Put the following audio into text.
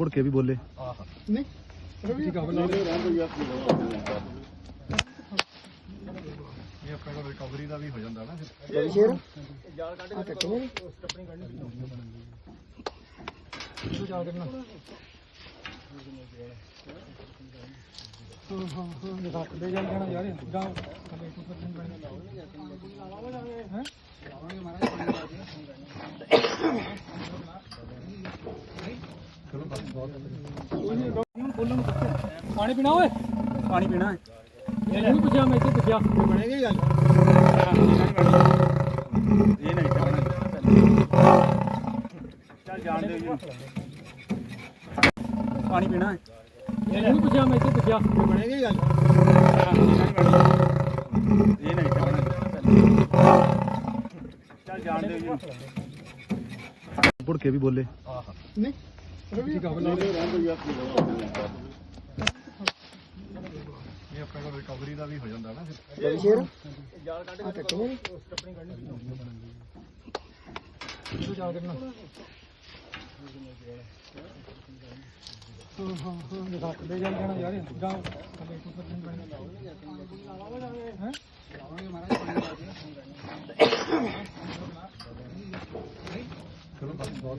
ਭੁੜ ਕੇ ਵੀ ਬੋਲੇ ਨਹੀਂ ਰਵੀ ਕਾ ਬਣਾ ਇਹ ਆਪਣੇ ਕੋਲ ਰਿਕਵਰੀ ਦਾ ਵੀ ਹੋ ਜਾਂਦਾ ਨਾ ਰਵੀ ਸ਼ੇਰ ਆ ਕੱਟੇ ਨੇ ਤੂੰ ਜਾ ਕਰਨਾ ਹਾਂ ਹਾਂ ਹਾਂ ਦਿਖਾ ਦੇ ਜਾਣ ਜਾਣਾ ਯਾਰ ਜਾ ਥੱਲੇ ਤੂੰ ਫਿਰ ਹੈ ਚਲੋ ਬਸ ਬਹੁਤ ਪਾਣੀ ਪੀਣਾ ਓਏ ਪਾਣੀ ਪੀਣਾ ਇਹਨੂੰ ਪੁੱਛਿਆ ਮੈਂ ਇੱਥੇ ਪੁੱਛਿਆ ਬਣੇਗੀ ਗੱਲ ਇਹ ਨਹੀਂ ਕਰਨਾ ਚੱਲ ਜਾਣ ਦੇ ਜੀ ਪਾਣੀ ਪੀਣਾ ਇਹਨੂੰ ਪੁੱਛਿਆ ਮੈਂ ਇੱਥੇ ਪੁੱਛਿਆ ਬਣੇਗੀ ਗੱਲ ਇਹ ਨਹੀਂ ਕਰਨਾ ਚੱਲ ਜਾਣ ਦੇ ਜੀ ਭੁੜ ਕੇ ਵੀ ਬੋਲੇ ਨਹੀਂ ਰਵੀ ਕਾ ਬਣਾ ਇਹ ਆਪਣਾ ਰਿਕਵਰੀ ਦਾ ਵੀ ਹੋ ਜਾਂਦਾ ਨਾ ਫਿਰ ਸ਼ੇਰ ਜਾਲ ਕੱਢ ਕੇ ਕੱਟੋ ਆਪਣੀ ਕੱਢ ਲਈ ਤੂੰ ਜਾਲ ਕੱਢਣਾ ਹਾਂ ਹਾਂ ਹਾਂ ਰੱਖ ਦੇ ਜਾਲ ਜਾਣਾ ਯਾਰ ਜਾਂ ਥੱਲੇ ਤੋਂ ਫਿਰ ਨਹੀਂ ਬਣਨਾ ਲਾਵਾਂਗੇ ਹੈ ਲਾਵਾਂਗੇ ਮਹਾਰਾਜ ਪਾਣੀ ਲਾ ਦੇ ਚਲੋ ਬਸ ਬਹੁਤ